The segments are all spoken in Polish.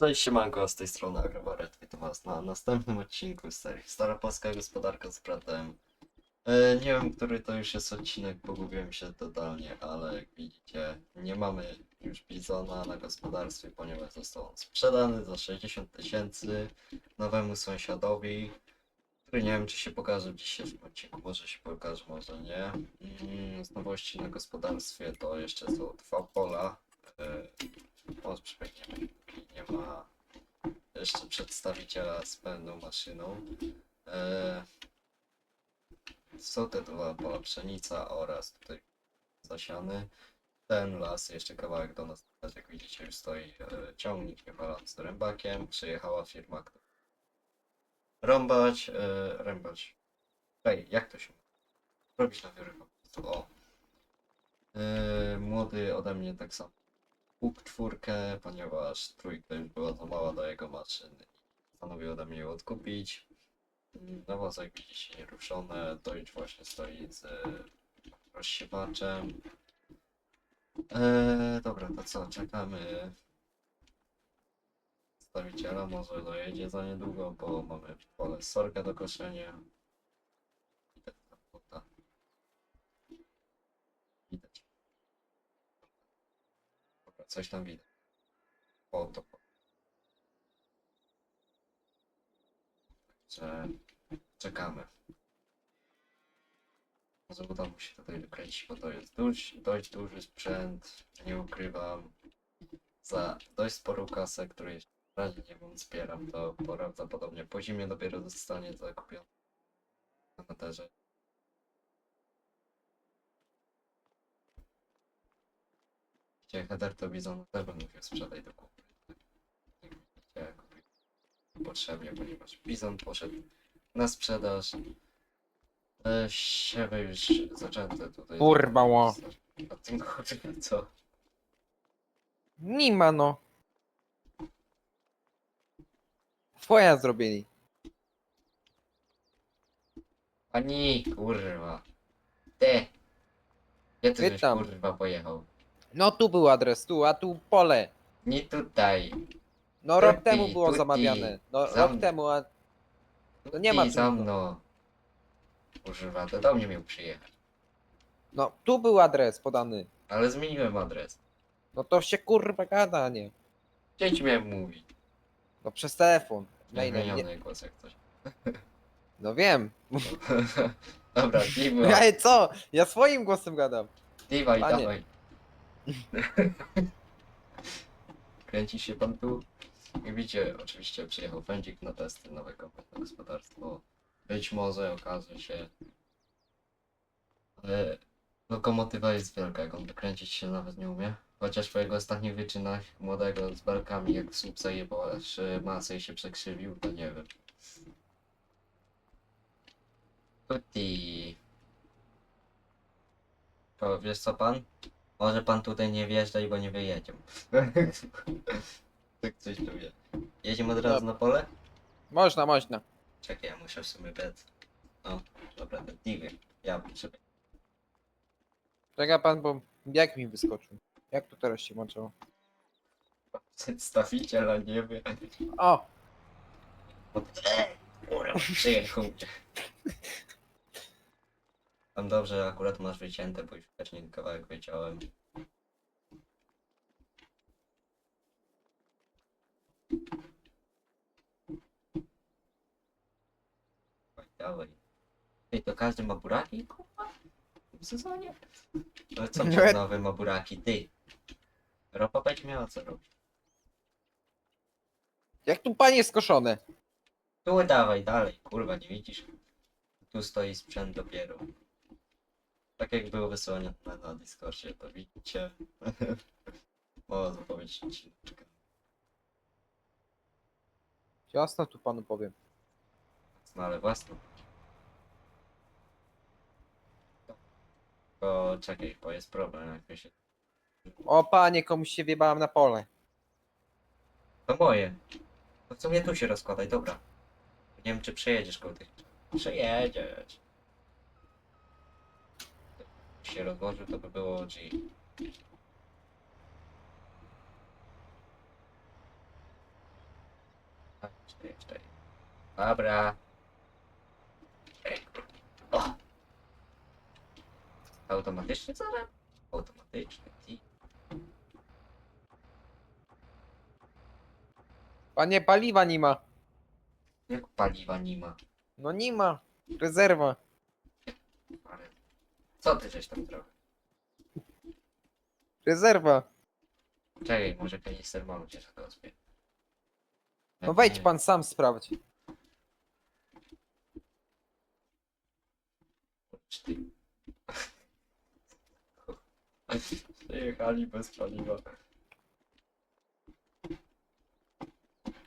Cześć, siemanko, z tej strony Agrowaret. Witam was na następnym odcinku z serii Stara Polska Gospodarka z bratem. E, nie wiem, który to już jest odcinek, pogubiłem się totalnie, ale jak widzicie, nie mamy już bizona na gospodarstwie, ponieważ został on sprzedany za 60 tysięcy nowemu sąsiadowi, który nie wiem, czy się pokaże w dzisiejszym odcinku, może się pokaże, może nie. Mm, z nowości na gospodarstwie to jeszcze są dwa pola. E, przebiegniemy nie ma jeszcze przedstawiciela z pełną maszyną. E, są te dwa pola pszenica oraz tutaj zasiany. Ten las, jeszcze kawałek do nas, jak widzicie już stoi e, ciągnik New z rębakiem. Przyjechała firma, która rąbać, e, rębać. Ej, jak to się robić na wiórę o. E, młody ode mnie tak samo Bóg czwórkę, ponieważ trójka już była za mała do jego maszyny. Postanowił ode mnie ją odkupić. No bo jak widzicie nieruszone, Deutsch właśnie stoi z rozsiewaczem. Eee, dobra, to co, czekamy przedstawiciela, może dojedzie za niedługo, bo mamy pole sorka do koszenia. Widać tam buta. Widać. Dobra, coś tam widać. O, to. Także czekamy. Może uda mu się tutaj wykręcić, bo to jest dość, dość duży sprzęt. Nie ukrywam. Za dość sporą kasę, której jeszcze razie nie wiem, zbieram, to prawdopodobnie po zimie dopiero zostanie zakupiony na meterze. Gdzie header to bizon też bym musiał sprzedać do kupy. Gdzie kupić potrzebnie, ponieważ bizon poszedł na sprzedaż. E, siewy już zaczęte tutaj. Kurwa, ło. O tym chodzi, co? Nie ma no. Twoja zrobili. Ani kurwa. Ty! Gdzie ty żeś Pytam. kurwa pojechał? No tu był adres, tu, a tu pole. Nie tutaj. No rok temu było tutti. zamawiane. No Za rok mną. temu, a To nie ma Ty za tu. mną. Kurwa, to do mnie miał przyjechać. no tu był adres podany. Ale zmieniłem adres. No to się kurwa gada, a nie. Gdzie ci miałem mówić? No przez telefon. Mailem, nie. Zmieniony głos jak coś. No wiem. Dobra, Diwa, Ale co? Ja swoim głosem gadam. Diwa i Panie. dawaj. Kręci się pan tu? Jak widzicie, oczywiście przyjechał pędzik na testy nowego gospodarstwa. Być może okaże się, ale lokomotywa jest wielka, jak on wykręcić się nawet nie umie. Chociaż po jego ostatnich wyczynach młodego z barkami jak słup zajebał aż masę się przekrzywił, to nie wiem. Tutti. To wiesz co pan? Może pan tutaj nie wjeżdżać, bo nie wyjedziemy. tak coś tu wie. Jedziemy od razu na pole? Można, można. Czekaj, ja muszę w sumie biec. O, dobra, to nie wiem. Ja muszę Czeka pan, bo jak mi wyskoczył? Jak to teraz się włączało? przedstawiciela nie wie. O! Kurwa, przyjechał mnie. Tam dobrze akurat masz wycięte, bo już wcześniej kawałek wyciąłem. Dawaj, dawaj. Ej, to każdy ma buraki, kurwa? W sezonie? Ale co przez nowe ma buraki, ty? Ropa będzie miała co robić. Jak tu panie skoszone? Tu dawaj dalej, kurwa, nie widzisz? Tu stoi sprzęt dopiero. Tak jak było wysyłanie na, na Discordzie, to widzicie. Mała zapowiedź odcinka. Jasno tu panu powiem. No ale własną. Tylko czekaj, bo jest problem, jak mi się... O panie, komuś się wjebałem na pole. To moje. To co mnie tu się rozkładaj, dobra. Nie wiem, czy przejedziesz koło tych... Przejedziesz. Się rozłożył, to by było G. Cztery, cztery. Dobra. O! Automatyczny zaraz? Automatyczny. Ti. Panie, paliwa nie ma. Jak paliwa nie ma. No nie ma. Rezerwa. Co ty żeś tam trochę? Rezerwa. Czekaj, może kanister malu cię rozbie. No wejdź pan sam sprawdź. Ty. Przyjechali bez paliwa.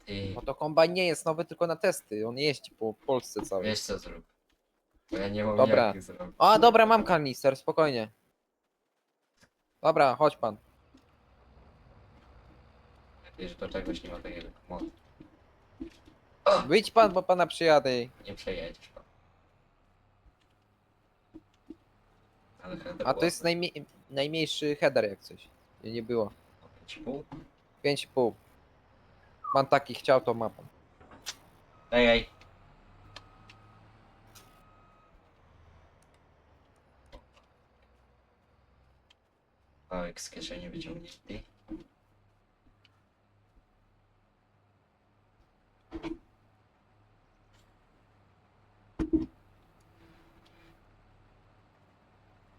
Ty, No to kombajn nie jest nowy, tylko na testy. On jeździ po Polsce całej. wiesz co zrób. Bo ja nie mam Dobra. jak zrobić. A, dobra, mam kanister, spokojnie. Dobra, chodź pan. Wiesz, do czegoś nie ma takiego modu. Wyjdź pan, bo pana przyjadę. Nie przejedziesz pan. Ale A to jest najmniej, najmniejszy header jak coś. Nie, nie było. O, pięć i pół? 5,5. Pan taki chciał, to ma pan. Ej, ej. Małek z kieszeni wyciągnięty.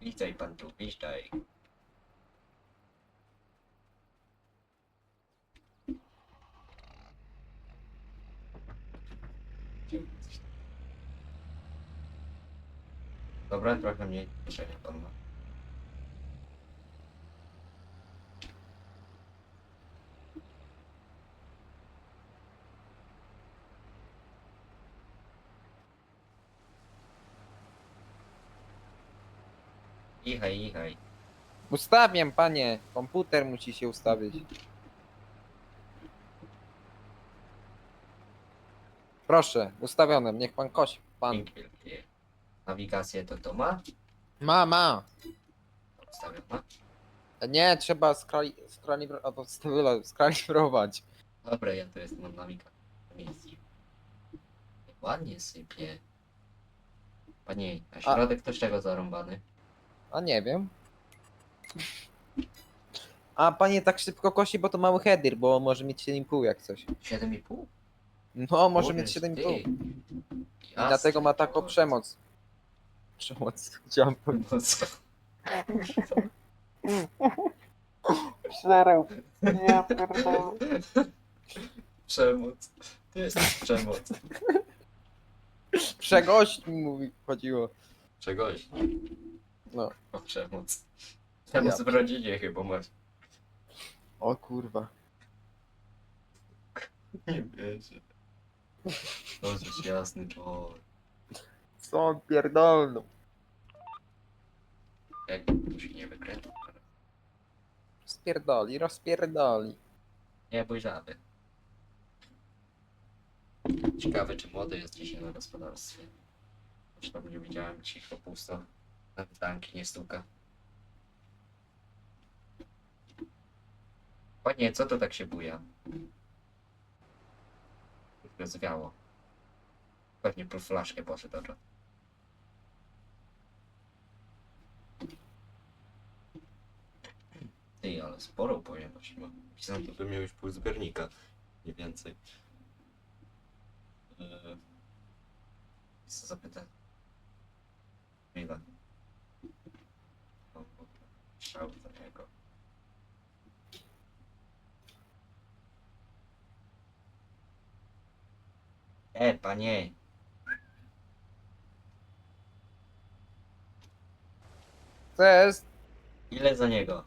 Witaj pan tu, witaj. Dobra, trochę mniej kieszeni pan ma. Ichaj, ichaj. Ustawiam, panie. Komputer musi się ustawić. Proszę, ustawione. Niech pan kosi. Pan. Nawigację to to ma? Ma, ma. Odstawiona? Nie, trzeba skrali, albo stabilo- skalibrować. Dobra, ja to jest mam nawigację. Miejsce. Ładnie sypie. Panie, a środek z czego zarąbany? A nie wiem. A panie tak szybko kosi, bo to mały header, bo może mieć 7,5 jak coś. 7,5? No, może Kurde, mieć ty. 7,5. I Jasne, dlatego ma taką przemoc. Przemoc, chciałem powiedzieć. No co? Przereł. Ja pierdolę. Przemoc. To jest przemoc. Przegość mi mówi, chodziło. Czegoś. No. O przemoc. Przemoc Ja w rodzinie chyba masz. O kurwa. Nie wierzę. Bożeż jasny, bo Co on pierdolną? jak tu się nie wykręca. Spierdoli, rozpierdoli. Nie bój żaby. Ciekawe, czy młody jest dzisiaj na gospodarstwie. Już tam nie widziałem, cicho, pusto. Tanki nie stuka. Panie, co to tak się buja? Zwiało. Pewnie po flaszkę poszedł oczot. Ty, ale sporo pojemność ma. Pisałem, to by miał już pół zbiornika. Nie więcej. Eee, co zapytać? Ile? Strzał za niego. E, panie! Co jest? Ile za niego?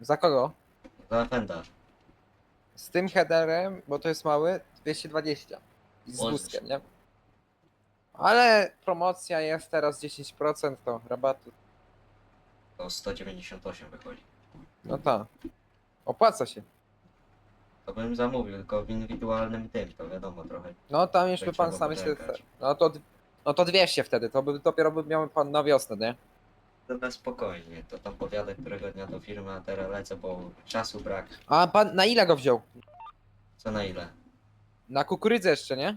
Za kogo? Za Fenda. Z tym headerem, bo to jest mały, 220. I z wózkiem, nie? Ale promocja jest teraz 10% to rabatu. To 198 wychodzi. No tak. Opłaca się. To bym zamówił, tylko w indywidualnym tym, to wiadomo trochę. No tam Tak by pan trzeba sam jeszcze... poczekać. No to, no to 200 wtedy, to by dopiero by miał pan na wiosnę, nie? To na spokojnie, to tam powiadę którego dnia do firmy, a teraz lecę, bo czasu brak. A pan na ile go wziął? Co na ile? Na kukurydzę jeszcze, nie?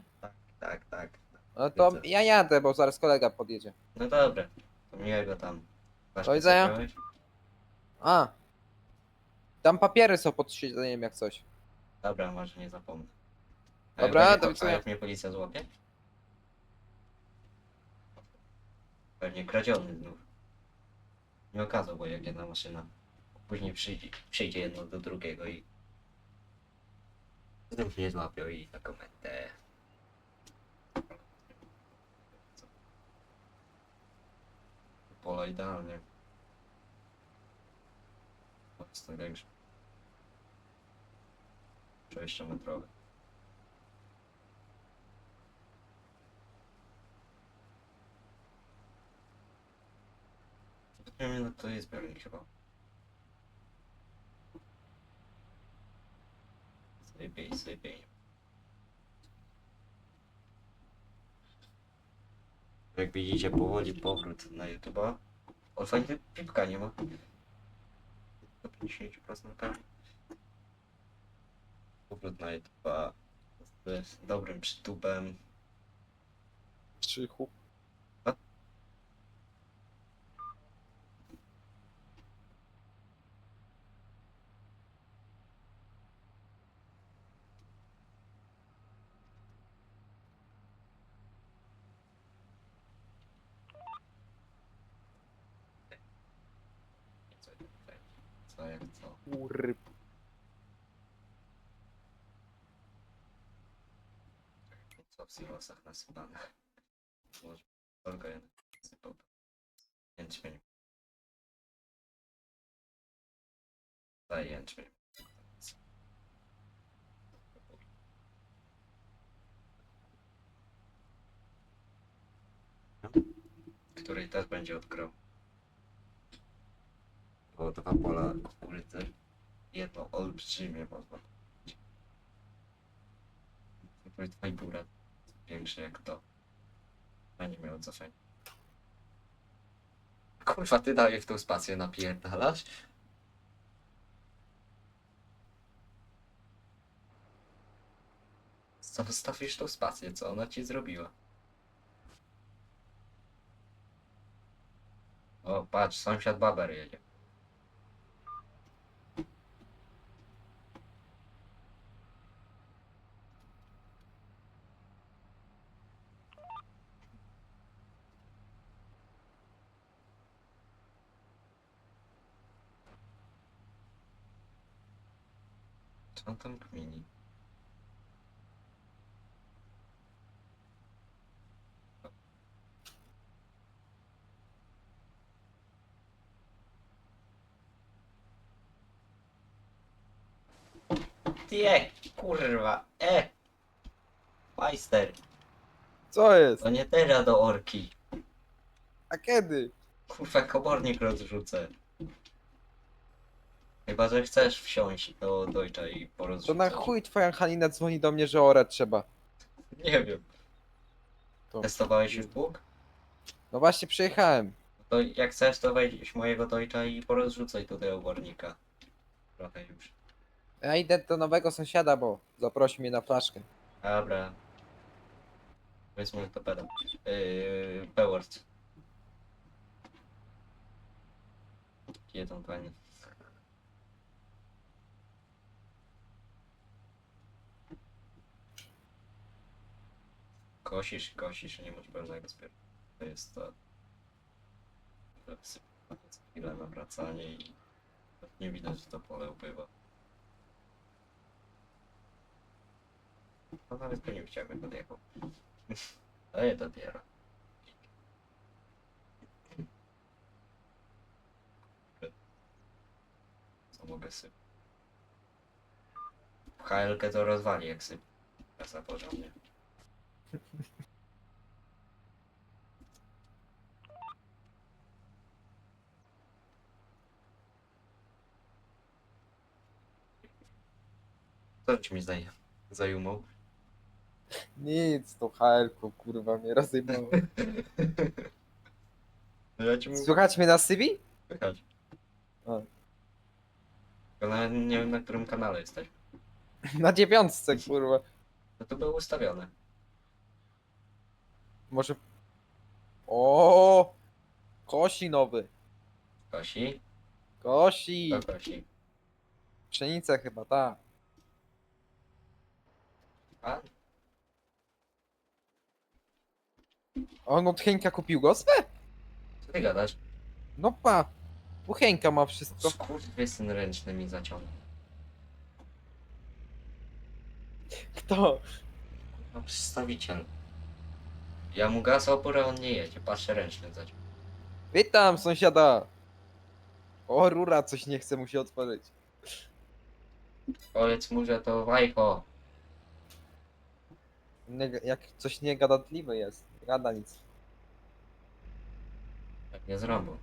Tak, tak. No to Widzę. ja jadę, bo zaraz kolega podjedzie. No dobra, to miłego tam. Do widzenia. coś? A. Tam papiery są pod siedzeniem jak coś. Dobra, może nie zapomnę. A Dobra, jak do widzenia. A jak mnie policja złapie? Pewnie kradziony znów. Nie okazał, bo jak jedna maszyna. Później przyjdzie, przyjdzie jedno do drugiego i... Znów mnie złapią i na komendę. Pola idealnie. Jest największe. Przejście metrowe. Nie wiem, to jest zbiornik chyba. Sypiej, sypiej. Jak widzicie, powoli powrót na YouTube'a. O, fajnie, pipka nie ma. Do 50% pewnie. Powrót na YouTube'a z dobrym przytubem. Krzychu. Co, co jak co? Kurwa. Co w silosach. Której też będzie odgrał. Było dwa pola kukurydzy. Jedno olbrzymie można. To jest większe jak to. Nie miał cofania. Kurwa, ty dalej w tą spację napierdalasz? Zostawisz tą spację, co ona ci zrobiła? O, patrz, sąsiad Baber jedzie. Co on tam kmini? Ty, kurwa, e! Majster, Co jest? to nie teraz do orki. A kiedy? Kurwa, komornik rozrzucę. Chyba, że chcesz wsiąść do Deutscha i To na chuj twoja Halina dzwoni do mnie, że orać trzeba. Nie wiem. To- Testowałeś już Bóg? No właśnie przyjechałem. To jak chcesz, to wejdź mojego Deutscha i porozrzucaj tutaj obornika. Trochę już. Ja idę do nowego sąsiada, bo zaprosi mnie na flaszkę. Dobra. Weźmy to pedał. Yy, Peword. Jeden fajny. Kosisz, kosisz, nie masz pełnego zbioru. To jest to. wsypanie co chwilę nawracanie i nie widać, że to pole upływa. No nawet to nie chciałem, jak podjechał. Ale to diera. Co mogę syp? HLK to rozwali jak syp. Kasa porządnie. Co ci mi zajumał? Nic, to HL-ku, kurwa, mnie rozjebało. No ja ci mówię, Słuchać mnie na Sybii? słychać. A. Tylko nawet nie wiem na którym kanale jesteś. Na dziewiątce, kurwa. No to było ustawione. Może... O, Kosi nowy. Kosi? Kosi. To kosi. Pszenicę chyba, tak. A? On od Henka kupił gospę? Co ty gadasz? No pa. U Henka ma wszystko. Skurwysyn ręczny mi zaciągnął. Kto? No przedstawiciel. Ja mu gaz opór, a on nie jedzie. Patrzę ręczny zaciągnął. Witam sąsiada. O, rura coś nie chce mu się otworzyć. Powiedz mu, że to wajcho. Nie, jak coś niegadatliwy jest. Nie gada nic. Tak nie zrobił.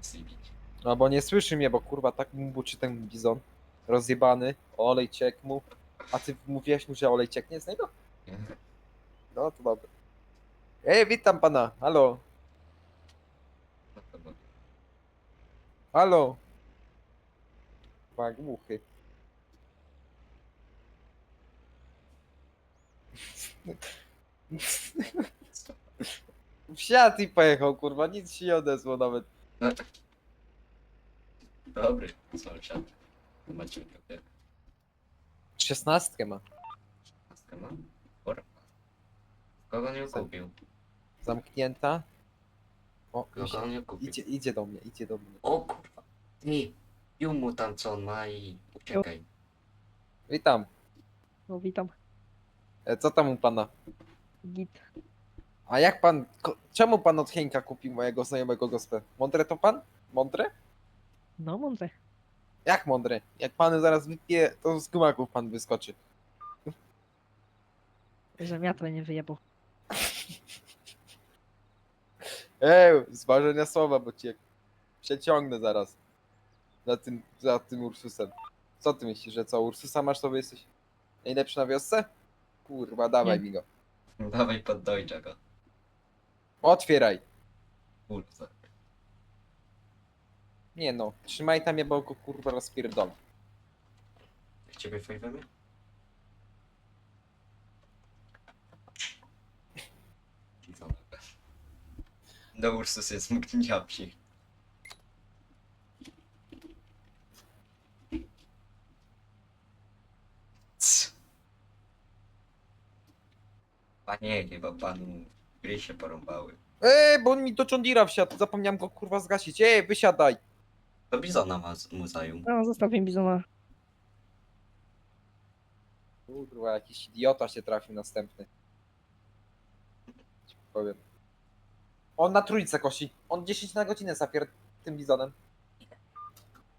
Sybić. No bo nie słyszy mnie, bo kurwa tak mu buczy ten bizon. Rozjebany. Olej ciek mu. A ty mówiłeś mu, że olej cieknie z niego? No to dobra. Ej, witam pana. Halo. Halo. Chyba głuchy. Wsiadł i pojechał, kurwa, nic się nie odezło nawet. No. Dobry sąsiad. Macie kopię. Szesnastkę ma. Maskę ma? Kogo nie kupił? Zamknięta. O, Kogo on nie kupił? idzie, idzie do mnie, idzie do mnie. O kurwa. Ty. Pił mu tam co on ma i uciekaj. Witam. No witam. E, Co tam u pana? Git. A jak pan, ko- czemu pan od Henka kupił mojego znajomego gospę? Mądre to pan? Mądre? No mądre. Jak mądre? Jak pan zaraz wypije, to z gumaków pan wyskoczy. Że wiatr nie wyjebał. Ej, zważenia słowa, bo cię przeciągnę zaraz. Za tym, za tym Ursusem. Co ty myślisz, że co, Ursusa masz, to wy jesteś najlepszy na wiosce? Kurwa, dawaj mi go. Dawaj pod dojcza go. Otwieraj. Kurwa. Nie no, trzymaj tam je, bo go kurwa rozpierdolę. Jak ciebie fajwemy? Do Ursus jest mgnia psi. C. Panie, chyba panu gry się porąbały. Ej, bo on mi do John wsiadł, zapomniałem go kurwa zgasić. Ej, wysiadaj. To bizona ma z muzeum. No zostaw mi bizona. Kurwa, jakiś idiota się trafił następny. Ci powiem. On na trójce kosi. On 10 na godzinę zapier tym bizonem.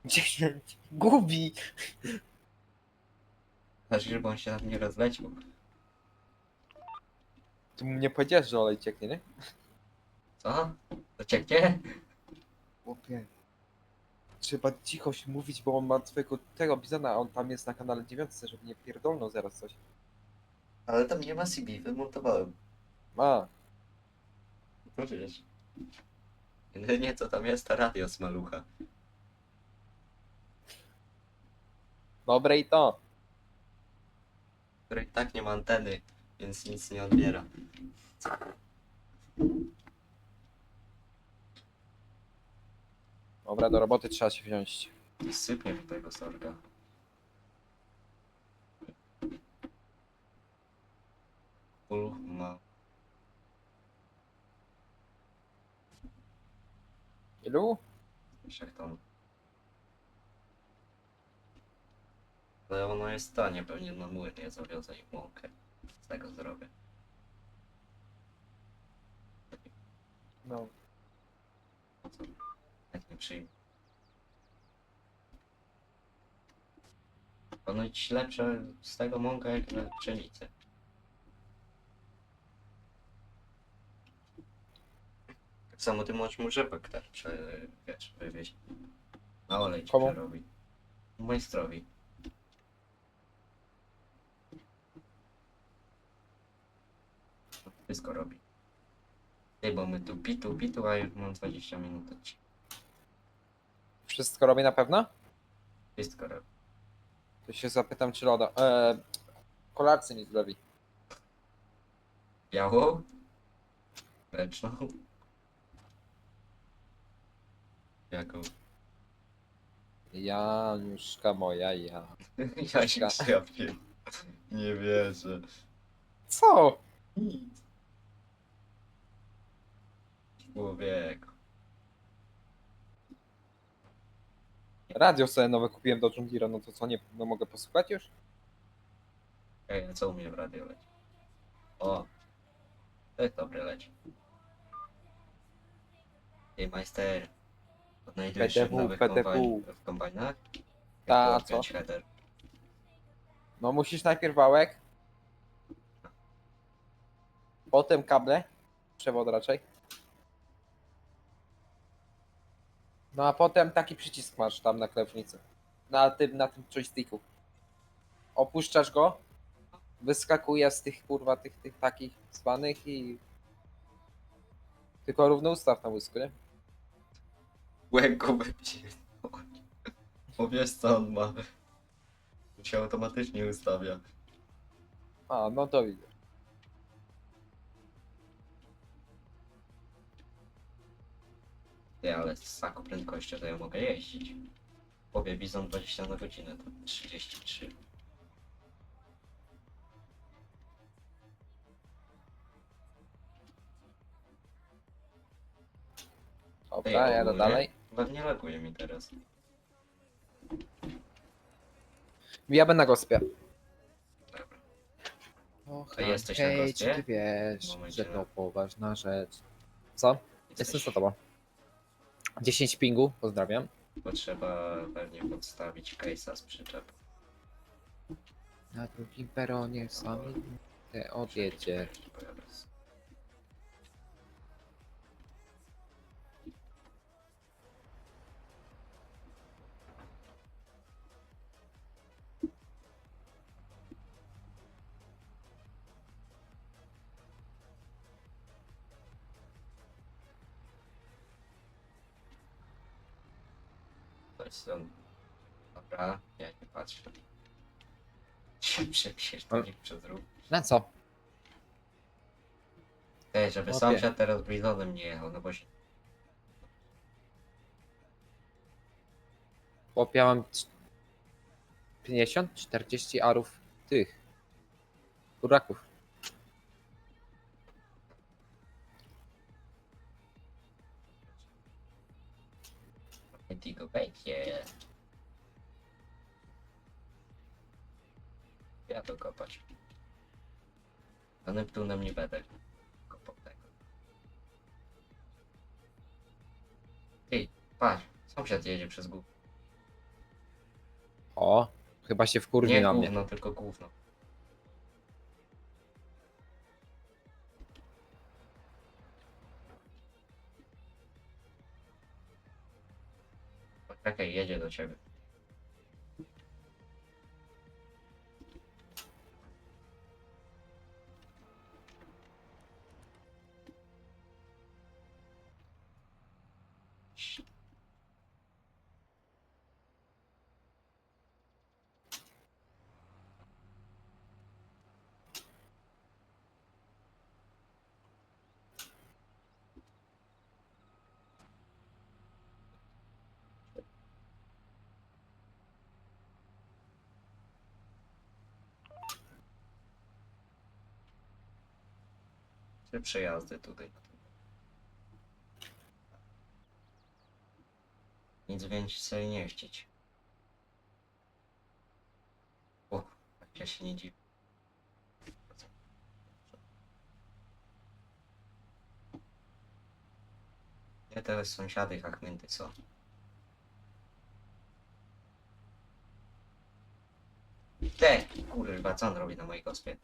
10. Gubi. Znaczy, żeby on się tam nie rozleciał. Ty mu nie powiedziałeś, że olej cieknie, nie? Co? To cieknie? Chłopie. Trzeba cicho się mówić, bo on ma twojego tego bizona, a on tam jest na kanale 9, żeby nie pierdolnął zaraz coś. Ale tam nie ma CB, wymontowałem. A, No wiesz. Jedynie co tam jest, to radio z malucha. dobre i to. Który i tak nie ma anteny, więc nic nie odbiera. Dobra, do roboty trzeba się wziąć. Sypnie do tego sorga. Full Ilu? Wszak tam... Ale ono jest tanie, pewnie na młyn nie zawiozę i mąkę. Z tego zrobię. No. Jak nie przyjmę. Ponoć lepsze z tego mąka jak na pszenicy. Samo ty możesz mu rzepak tak prze, wiesz, wywieźć. Na olej ci Komu? przerobi. Majstrowi. Wszystko robi. Ej, bo my tu pitu, pitu, a już mam 20 minut. Wszystko robi na pewno? Wszystko robi. To się zapytam, czy loda. E, mi zrobi. Białą? Mleczną? Jaką? Januszka moja, ja. Ja się. Nie wierzę. Co? Nic. Człowieku. Radio sobie nowe kupiłem do Deere, no to co, nie no mogę posłuchać już? Ej, a co u mnie w radio leci? O! To jest dobre leci. Ej, majster. Odnajdujesz się w PTW, nowych PTW. w kombajnach? Jak Ta, odpiąć header? No musisz najpierw wałek. Potem kable. Przewod raczej. No a potem taki przycisk masz tam na klewnicy. Na tym, na tym joysticku. Opuszczasz go. Wyskakuje z tych kurwa, tych, tych takich zwanych i... Tylko równo ustaw na łysku, nie? Łęką wypierdolę. Bo wiesz co on ma. To się automatycznie ustawia. A, no to widzę. Ty, ale z taką prędkością to ja mogę jeździć. Powie Bizon 20 na godzinę, to 33. Ty, Dobra, jadę ogólnie dalej. Pewnie laguje mi teraz. Ja będę na gospie. Dobra. Och, A jesteś na hej, gospie? czy ty wiesz, Momencie, że no. to poważna rzecz. Co? Jestem za tobą. 10 pingu, pozdrawiam. Bo trzeba pewnie podstawić case'a z przyczep. Na drugim peronie sami te odjedzie. Jest on. Dobra, ja nie patrzę. Się przepierdolił przez ruch. Na co? Ej, żeby Opie. sąsiad teraz Brizonem nie jechał, no bo się... Chłop, ja mam c- 50, 40 arów tych. Buraków. Digo będzie. Ja to kopać. A Neptunem nie będę kopał tego. Ej, patrz, sąsiad jedzie przez gówno. O, chyba się wkurwi Nie na mnie. gówno, tylko gówno. Poczekaj, jedzie do ciebie. Trzy przejazdy tutaj. Nic więcej nie chcieć. O, ja się nie dziwię. Nie teraz sąsiady hachmęty są. Te, kurwa, co on robi na mojej gospie?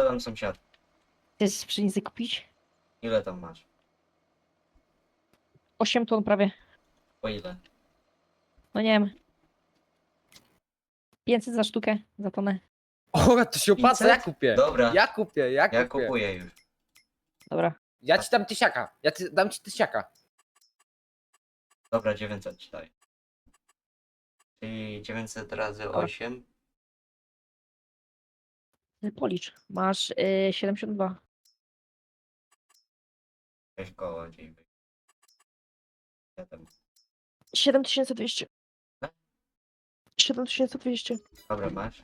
Co tam sąsiad? Chcesz pszenicy kupić? Ile tam masz? 8 ton prawie. Po ile? No nie wiem. 500 za sztukę, za tonę. O, to się opłaca, ja 500? kupię. Dobra, Ja kupię, ja kupię. ja kupuję już. Dobra. Ja ci dam tysiaka. Ja ci, dam ci tysiaka. Dobra, 900 ci daj. Czyli 900 razy Dobra. 8. Policz. Masz y, 72. 6 koło, czyli 7. 7200. Tak? 7200. Dobra, masz.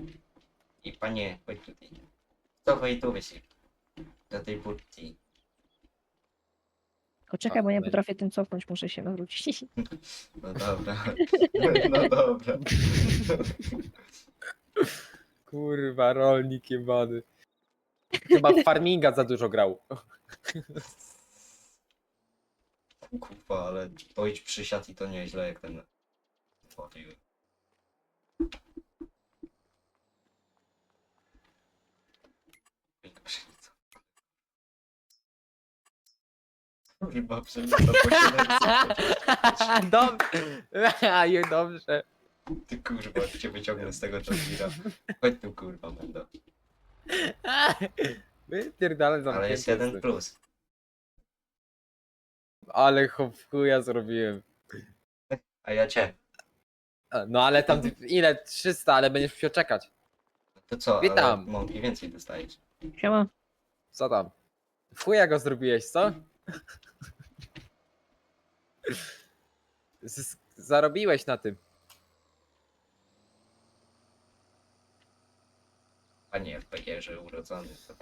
I panie, chodź tutaj. Cofaj tu wysi. Do tej budki. Tylko czekaj, bo nie potrafię tym cofnąć, muszę się nawrócić. No dobra. No dobra. Kurwa, rolnik jebany. Chyba w farminga za dużo grał. Kurwa, ale dojść przysiad i to nieźle jak ten tworzył. Kurwa, po 700. Dobrze. Aju, dobrze. Ty kurwa, jak cię wyciągnę z tego czasira. Chodź tu kurwa będę. Wypierdalaj za Ale jest jeden plus. Ale ho- w chuja zrobiłem. A ja cię. No ale tam ile? 300, ale będziesz musiał czekać. To co? Witam. Ale mąki więcej dostajesz. Siema. Co tam? W chuja go zrobiłeś, co? Zarobiłeś na tym. Panie FPG-że urodzony. To...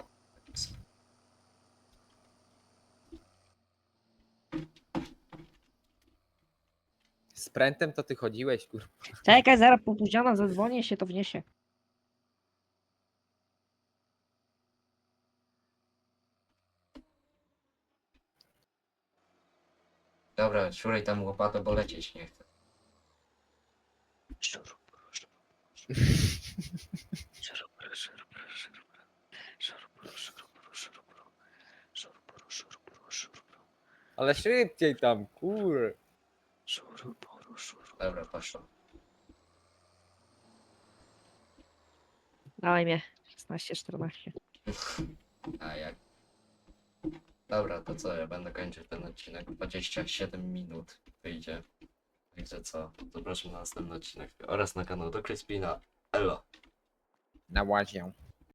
Z prętem to ty chodziłeś, kur... Czekaj, zaraz popóźniona zadzwonię się, to wniesie. Dobra, szuraj tam łopatę, bo lecieć nie chcę. Ale szybciej tam, kur... Dobra, poszło. Dawaj mnie. 16, 14. A jak? Dobra, to co? Ja będę kończyć ten odcinek. 27 minut wyjdzie. Także co? Zapraszam na następny odcinek oraz na kanał do Crispina. Elo! Na łazię.